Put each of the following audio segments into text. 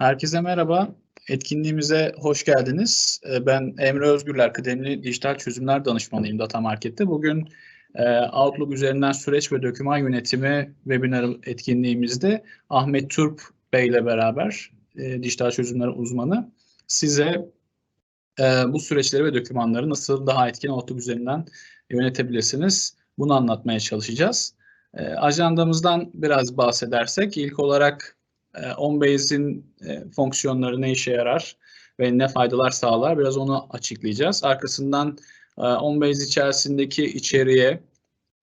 Herkese merhaba. Etkinliğimize hoş geldiniz. Ee, ben Emre Özgürler, kıdemli dijital çözümler danışmanıyım Data Market'te. Bugün e, Outlook üzerinden süreç ve doküman yönetimi webinar etkinliğimizde Ahmet Turp Bey ile beraber e, dijital çözümler uzmanı size e, bu süreçleri ve dokümanları nasıl daha etkin Outlook üzerinden yönetebilirsiniz bunu anlatmaya çalışacağız. Ajandamızdan biraz bahsedersek ilk olarak e, OnBase'in fonksiyonları ne işe yarar ve ne faydalar sağlar biraz onu açıklayacağız. Arkasından e, OnBase içerisindeki içeriğe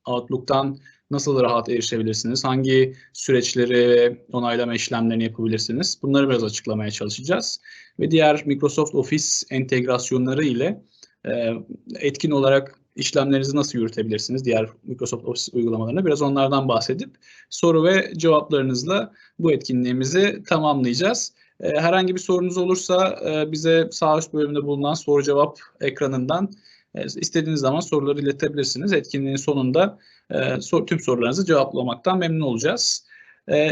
Outlook'tan nasıl rahat erişebilirsiniz? Hangi süreçleri onaylama işlemlerini yapabilirsiniz? Bunları biraz açıklamaya çalışacağız. Ve diğer Microsoft Office entegrasyonları ile e, etkin olarak işlemlerinizi nasıl yürütebilirsiniz diğer Microsoft Office uygulamalarına biraz onlardan bahsedip soru ve cevaplarınızla bu etkinliğimizi tamamlayacağız. Ee, herhangi bir sorunuz olursa e, bize sağ üst bölümde bulunan soru cevap ekranından e, istediğiniz zaman soruları iletebilirsiniz. Etkinliğin sonunda e, tüm sorularınızı cevaplamaktan memnun olacağız.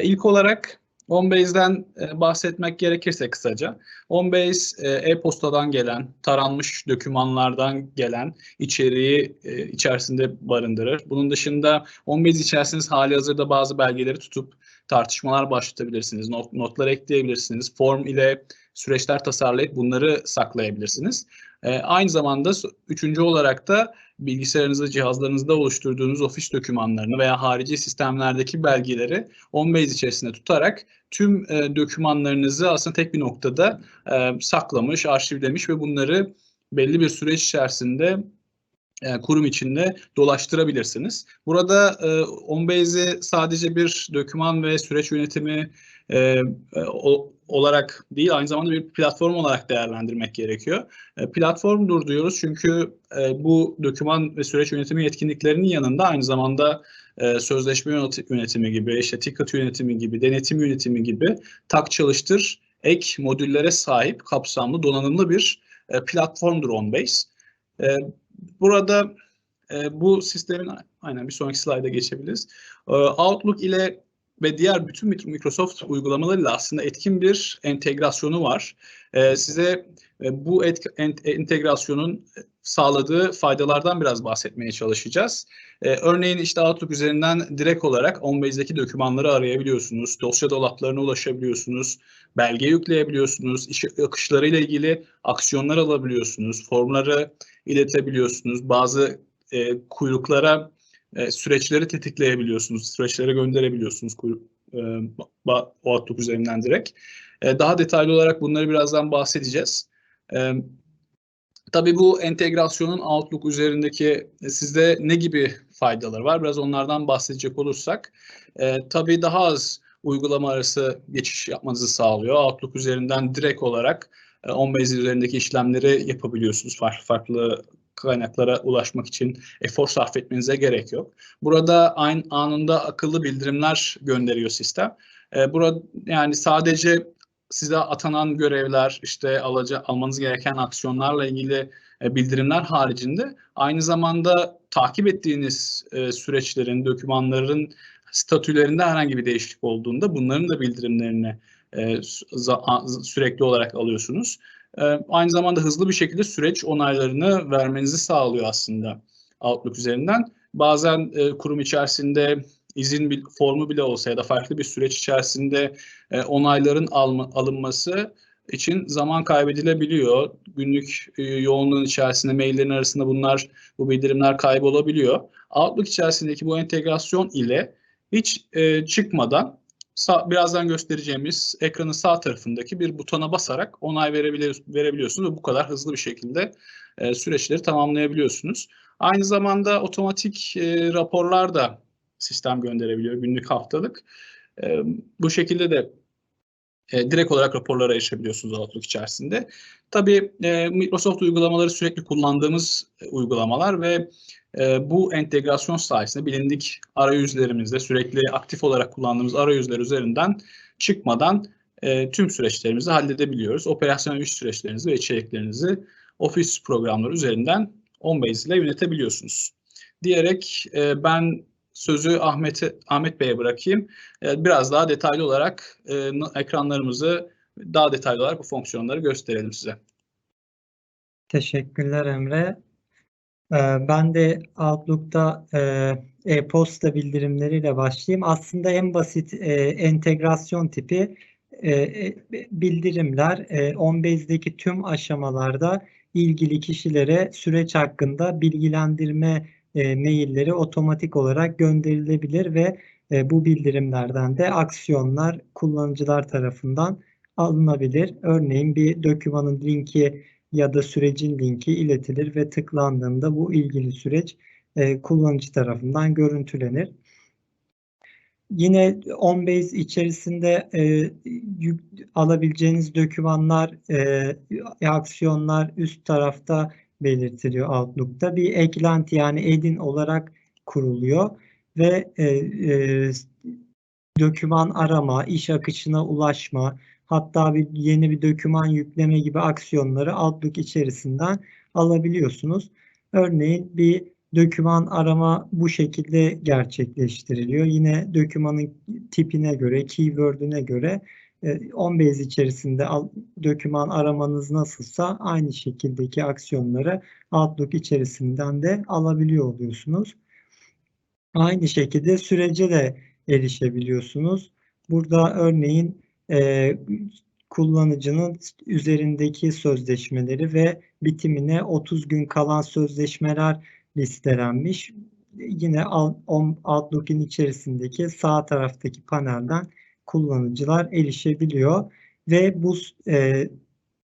İlk olarak OnBase'den e, bahsetmek gerekirse kısaca, OnBase e, e-postadan gelen, taranmış dokümanlardan gelen içeriği e, içerisinde barındırır. Bunun dışında OnBase içerisinde hali hazırda bazı belgeleri tutup tartışmalar başlatabilirsiniz, not, notlar ekleyebilirsiniz, form ile süreçler tasarlayıp bunları saklayabilirsiniz. Aynı zamanda üçüncü olarak da bilgisayarınızda, cihazlarınızda oluşturduğunuz ofis dokümanlarını veya harici sistemlerdeki belgeleri OnBase içerisinde tutarak tüm e, dokümanlarınızı aslında tek bir noktada e, saklamış, arşivlemiş ve bunları belli bir süreç içerisinde e, kurum içinde dolaştırabilirsiniz. Burada e, OnBase'i sadece bir doküman ve süreç yönetimi e, e, olarak değil aynı zamanda bir platform olarak değerlendirmek gerekiyor. E, platformdur diyoruz çünkü e, bu doküman ve süreç yönetimi yetkinliklerinin yanında aynı zamanda e, sözleşme yönetimi gibi, işte ticket yönetimi gibi, denetim yönetimi gibi tak çalıştır ek modüllere sahip kapsamlı donanımlı bir e, platformdur OnBase. E, burada e, bu sistemin aynen bir sonraki slayda geçebiliriz. E, Outlook ile ve diğer bütün Microsoft uygulamalarıyla aslında etkin bir entegrasyonu var. Ee, size e, bu et, ent, entegrasyonun sağladığı faydalardan biraz bahsetmeye çalışacağız. Ee, örneğin işte Outlook üzerinden direkt olarak OnBase'deki dokümanları arayabiliyorsunuz, dosya dolaplarına ulaşabiliyorsunuz, belge yükleyebiliyorsunuz, iş akışlarıyla ilgili aksiyonlar alabiliyorsunuz, formları iletebiliyorsunuz, bazı e, kuyruklara e, süreçleri tetikleyebiliyorsunuz, süreçlere gönderebiliyorsunuz e, Outlook üzerinden direkt. E, daha detaylı olarak bunları birazdan bahsedeceğiz. E, tabii bu entegrasyonun Outlook üzerindeki e, sizde ne gibi faydaları var? Biraz onlardan bahsedecek olursak. E, tabii daha az uygulama arası geçiş yapmanızı sağlıyor. Outlook üzerinden direkt olarak e, OnBase üzerindeki işlemleri yapabiliyorsunuz. Farklı farklı kaynaklara ulaşmak için efor sarf etmenize gerek yok. Burada aynı anında akıllı bildirimler gönderiyor sistem. E, burada yani sadece size atanan görevler, işte alaca, almanız gereken aksiyonlarla ilgili e, bildirimler haricinde aynı zamanda takip ettiğiniz e, süreçlerin, dokümanların statülerinde herhangi bir değişiklik olduğunda bunların da bildirimlerini e, sürekli olarak alıyorsunuz. Ee, aynı zamanda hızlı bir şekilde süreç onaylarını vermenizi sağlıyor aslında Outlook üzerinden. Bazen e, kurum içerisinde izin bir, formu bile olsa ya da farklı bir süreç içerisinde e, onayların alma, alınması için zaman kaybedilebiliyor. Günlük e, yoğunluğun içerisinde maillerin arasında bunlar bu bildirimler kaybolabiliyor. Outlook içerisindeki bu entegrasyon ile hiç e, çıkmadan sağ, birazdan göstereceğimiz ekranın sağ tarafındaki bir butona basarak onay verebilir, verebiliyorsunuz ve bu kadar hızlı bir şekilde e, süreçleri tamamlayabiliyorsunuz. Aynı zamanda otomatik e, raporlar da sistem gönderebiliyor günlük haftalık. E, bu şekilde de e, direkt olarak raporlara erişebiliyorsunuz Outlook içerisinde. Tabii e, Microsoft uygulamaları sürekli kullandığımız e, uygulamalar ve e, bu entegrasyon sayesinde bilindik arayüzlerimizde sürekli aktif olarak kullandığımız arayüzler üzerinden çıkmadan e, tüm süreçlerimizi halledebiliyoruz. Operasyonel iş süreçlerinizi ve içeriklerinizi Office programları üzerinden OnBase ile yönetebiliyorsunuz. Diyerek e, ben sözü Ahmet Ahmet Bey'e bırakayım. E, biraz daha detaylı olarak e, ekranlarımızı daha detaylı olarak bu fonksiyonları gösterelim size. Teşekkürler Emre. Ee, Ben de Outlook'ta e, e-posta bildirimleriyle başlayayım. Aslında en basit e, entegrasyon tipi e, e, bildirimler e, OnBase'deki tüm aşamalarda ilgili kişilere süreç hakkında bilgilendirme e, mailleri otomatik olarak gönderilebilir ve e, bu bildirimlerden de aksiyonlar kullanıcılar tarafından alınabilir. Örneğin bir dokümanın linki ya da sürecin linki iletilir ve tıklandığında bu ilgili süreç e, kullanıcı tarafından görüntülenir. Yine OnBase içerisinde e, yük, alabileceğiniz dokümanlar, e, aksiyonlar üst tarafta belirtiliyor Outlook'ta. Bir eklenti yani edin olarak kuruluyor ve e, e, doküman arama, iş akışına ulaşma, hatta bir yeni bir doküman yükleme gibi aksiyonları Outlook içerisinden alabiliyorsunuz. Örneğin bir doküman arama bu şekilde gerçekleştiriliyor. Yine dokümanın tipine göre, keyword'üne göre e, OnBase içerisinde doküman aramanız nasılsa aynı şekildeki aksiyonları Outlook içerisinden de alabiliyor oluyorsunuz. Aynı şekilde sürece de erişebiliyorsunuz. Burada örneğin e, kullanıcının üzerindeki sözleşmeleri ve bitimine 30 gün kalan sözleşmeler listelenmiş. Yine Outlook'in içerisindeki sağ taraftaki panelden kullanıcılar erişebiliyor ve bu e,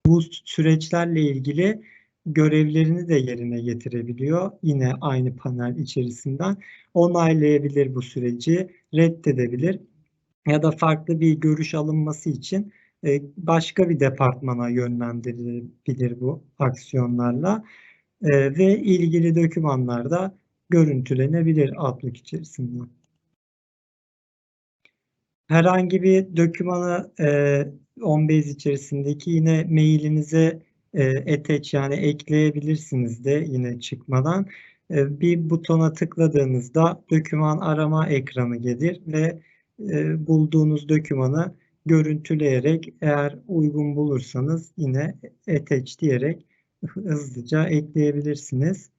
bu süreçlerle ilgili görevlerini de yerine getirebiliyor. Yine aynı panel içerisinden onaylayabilir bu süreci, reddedebilir ya da farklı bir görüş alınması için e, başka bir departmana yönlendirilebilir bu aksiyonlarla e, ve ilgili dokümanlarda görüntülenebilir Outlook içerisinde. Herhangi bir dokümanı e, OnBase içerisindeki yine mailinize attach yani ekleyebilirsiniz de yine çıkmadan. Bir butona tıkladığınızda doküman arama ekranı gelir ve e, bulduğunuz dokümanı görüntüleyerek eğer uygun bulursanız yine attach diyerek hızlıca ekleyebilirsiniz.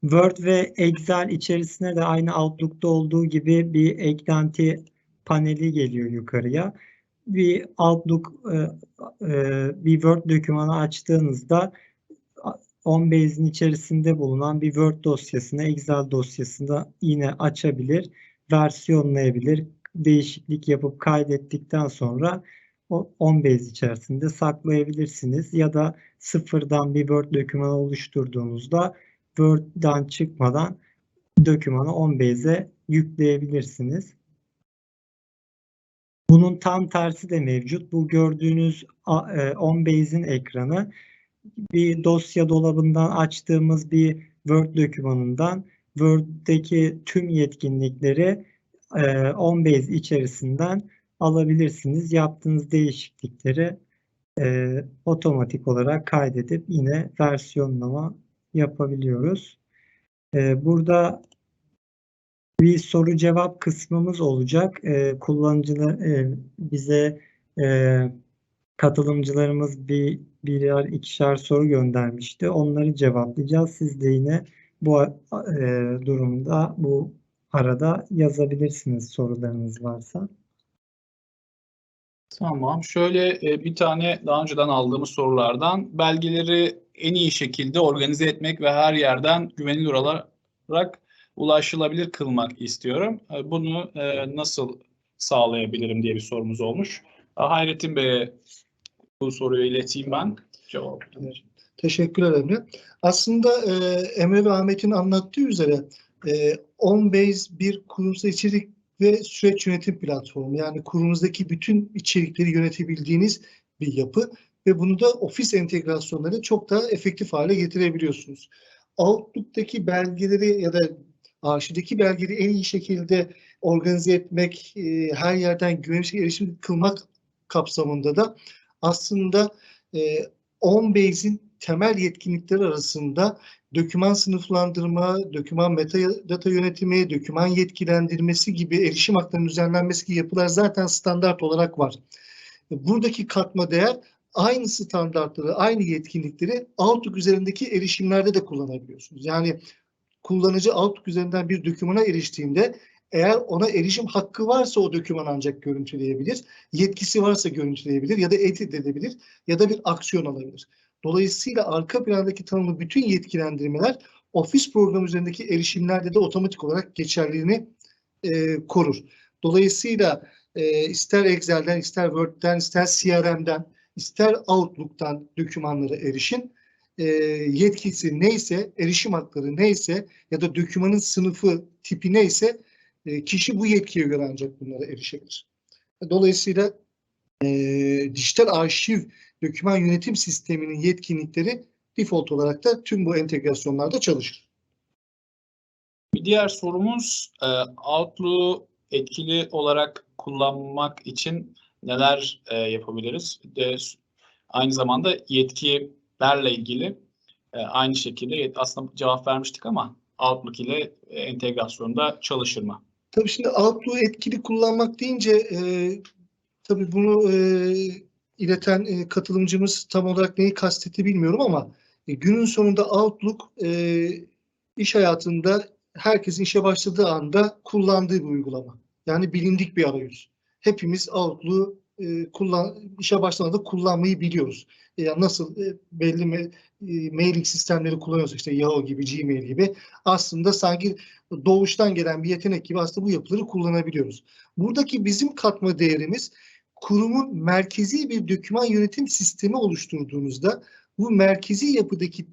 Word ve Excel içerisine de aynı Outlook'ta olduğu gibi bir eklenti paneli geliyor yukarıya. Bir Outlook e, e, bir Word dokümanı açtığınızda OnBase'in içerisinde bulunan bir Word dosyasını Excel dosyasında yine açabilir, versiyonlayabilir, değişiklik yapıp kaydettikten sonra o OnBase içerisinde saklayabilirsiniz ya da sıfırdan bir Word dokümanı oluşturduğunuzda Word'dan çıkmadan dokümanı OnBase'e yükleyebilirsiniz. Bunun tam tersi de mevcut. Bu gördüğünüz e, OnBase'in ekranı bir dosya dolabından açtığımız bir Word dokümanından Word'deki tüm yetkinlikleri e, OnBase içerisinden alabilirsiniz. Yaptığınız değişiklikleri e, otomatik olarak kaydedip yine versiyonlama yapabiliyoruz. E, burada bir soru cevap kısmımız olacak. E, kullanıcılar e, bize e, katılımcılarımız bir birer ikişer soru göndermişti. Onları cevaplayacağız. Siz de yine bu e, durumda bu arada yazabilirsiniz sorularınız varsa. Tamam. Şöyle e, bir tane daha önceden aldığımız sorulardan belgeleri en iyi şekilde organize etmek ve her yerden güvenilir olarak ulaşılabilir kılmak istiyorum. E, bunu e, nasıl sağlayabilirim diye bir sorumuz olmuş. Hayrettin Bey'e bu soruyu ileteyim ben. Cevap. Teşekkürler Emre. Aslında e, Emre ve Ahmet'in anlattığı üzere e, OnBase bir kurumsal içerik ve süreç yönetim platformu. Yani kurumuzdaki bütün içerikleri yönetebildiğiniz bir yapı ve bunu da ofis entegrasyonları çok daha efektif hale getirebiliyorsunuz. Outlook'taki belgeleri ya da arşivdeki belgeleri en iyi şekilde organize etmek, e, her yerden güvenilir erişim kılmak kapsamında da aslında e, OnBase'in temel yetkinlikleri arasında doküman sınıflandırma, doküman metadata yönetimi, doküman yetkilendirmesi gibi erişim haklarının düzenlenmesi gibi yapılar zaten standart olarak var. buradaki katma değer aynı standartları, aynı yetkinlikleri Outlook üzerindeki erişimlerde de kullanabiliyorsunuz. Yani kullanıcı Outlook üzerinden bir dokümana eriştiğinde eğer ona erişim hakkı varsa o doküman ancak görüntüleyebilir, yetkisi varsa görüntüleyebilir ya da edit edebilir ya da bir aksiyon alabilir. Dolayısıyla arka plandaki tanımlı bütün yetkilendirmeler Office programı üzerindeki erişimlerde de otomatik olarak geçerliliğini e, korur. Dolayısıyla e, ister Excel'den, ister Word'den, ister CRM'den, ister Outlook'tan dokümanlara erişin. E, yetkisi neyse, erişim hakları neyse ya da dokümanın sınıfı, tipi neyse e, kişi bu yetkiye göre ancak bunlara erişebilir. Dolayısıyla e, dijital arşiv doküman yönetim sisteminin yetkinlikleri default olarak da tüm bu entegrasyonlarda çalışır. Bir diğer sorumuz e, Outlook'u etkili olarak kullanmak için neler e, yapabiliriz? De, aynı zamanda yetkilerle ilgili e, aynı şekilde aslında cevap vermiştik ama Outlook ile entegrasyonda çalışır mı? Tabii şimdi Outlook'u etkili kullanmak deyince e, tabii bunu e, ileten e, katılımcımız tam olarak neyi kastetti bilmiyorum ama e, günün sonunda Outlook e, iş hayatında herkesin işe başladığı anda kullandığı bir uygulama. Yani bilindik bir arayüz. Hepimiz Outlook'u e, kullan, işe başladığında kullanmayı biliyoruz. E, yani nasıl e, belli me, e, mailing sistemleri kullanıyoruz işte Yahoo gibi, Gmail gibi. Aslında sanki doğuştan gelen bir yetenek gibi aslında bu yapıları kullanabiliyoruz. Buradaki bizim katma değerimiz kurumun merkezi bir doküman yönetim sistemi oluşturduğunuzda bu merkezi yapıdaki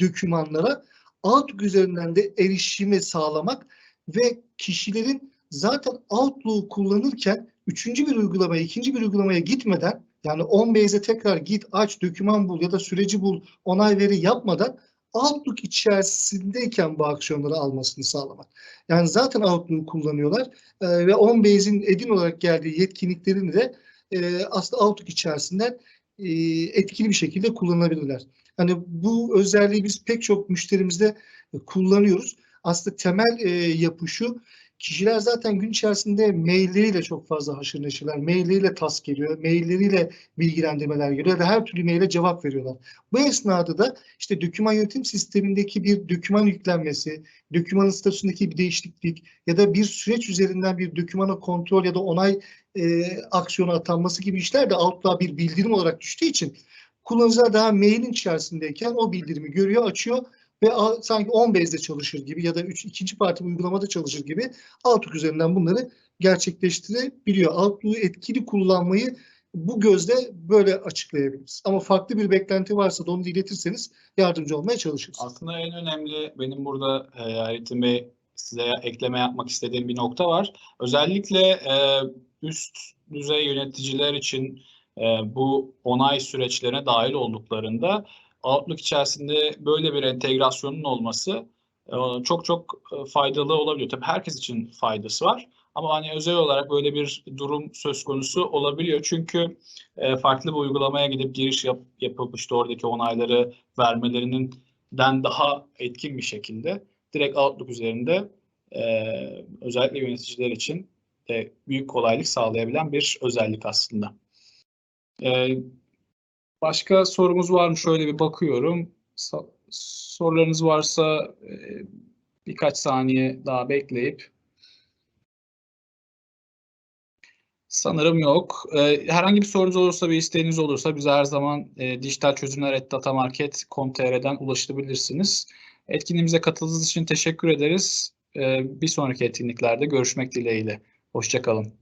dokümanlara Outlook üzerinden de erişimi sağlamak ve kişilerin zaten Outlook'u kullanırken üçüncü bir uygulamaya, ikinci bir uygulamaya gitmeden yani OnBase'e tekrar git, aç, doküman bul ya da süreci bul, onay veri yapmadan Outlook içerisindeyken bu aksiyonları almasını sağlamak. Yani zaten Outlook'u kullanıyorlar e, ve OnBase'in edin olarak geldiği yetkinliklerini de e, aslında Outlook içerisinden e, etkili bir şekilde kullanabilirler. Hani bu özelliği biz pek çok müşterimizde kullanıyoruz. Aslında temel e, yapı şu, kişiler zaten gün içerisinde mailleriyle çok fazla haşır neşirler. Mailleriyle task geliyor, mailleriyle bilgilendirmeler geliyor ve her türlü maile cevap veriyorlar. Bu esnada da işte doküman yönetim sistemindeki bir doküman yüklenmesi, dokümanın statüsündeki bir değişiklik ya da bir süreç üzerinden bir dokümana kontrol ya da onay e, aksiyonu atanması gibi işler de Outlook'a bir bildirim olarak düştüğü için kullanıcılar daha mailin içerisindeyken o bildirimi görüyor, açıyor ve sanki OnBase'de çalışır gibi ya da üç, ikinci parti uygulamada çalışır gibi Outlook üzerinden bunları gerçekleştirebiliyor. Outlook'u etkili kullanmayı bu gözle böyle açıklayabiliriz. Ama farklı bir beklenti varsa da onu iletirseniz yardımcı olmaya çalışırız. Aslında en önemli benim burada e, size ekleme yapmak istediğim bir nokta var. Özellikle e, üst düzey yöneticiler için e, bu onay süreçlerine dahil olduklarında Outlook içerisinde böyle bir entegrasyonun olması e, çok çok e, faydalı olabiliyor. Tabii herkes için faydası var. Ama hani özel olarak böyle bir durum söz konusu olabiliyor. Çünkü e, farklı bir uygulamaya gidip giriş yap, yapıp işte oradaki onayları vermelerinin den daha etkin bir şekilde direkt Outlook üzerinde özellikle yöneticiler için büyük kolaylık sağlayabilen bir özellik aslında. Başka sorumuz var mı? Şöyle bir bakıyorum. Sorularınız varsa e, birkaç saniye daha bekleyip Sanırım yok. Ee, herhangi bir sorunuz olursa, bir isteğiniz olursa bize her zaman e, dijitalçözümler.datamarket.com.tr'den ulaşabilirsiniz. Etkinliğimize katıldığınız için teşekkür ederiz. Bir sonraki etkinliklerde görüşmek dileğiyle. Hoşçakalın.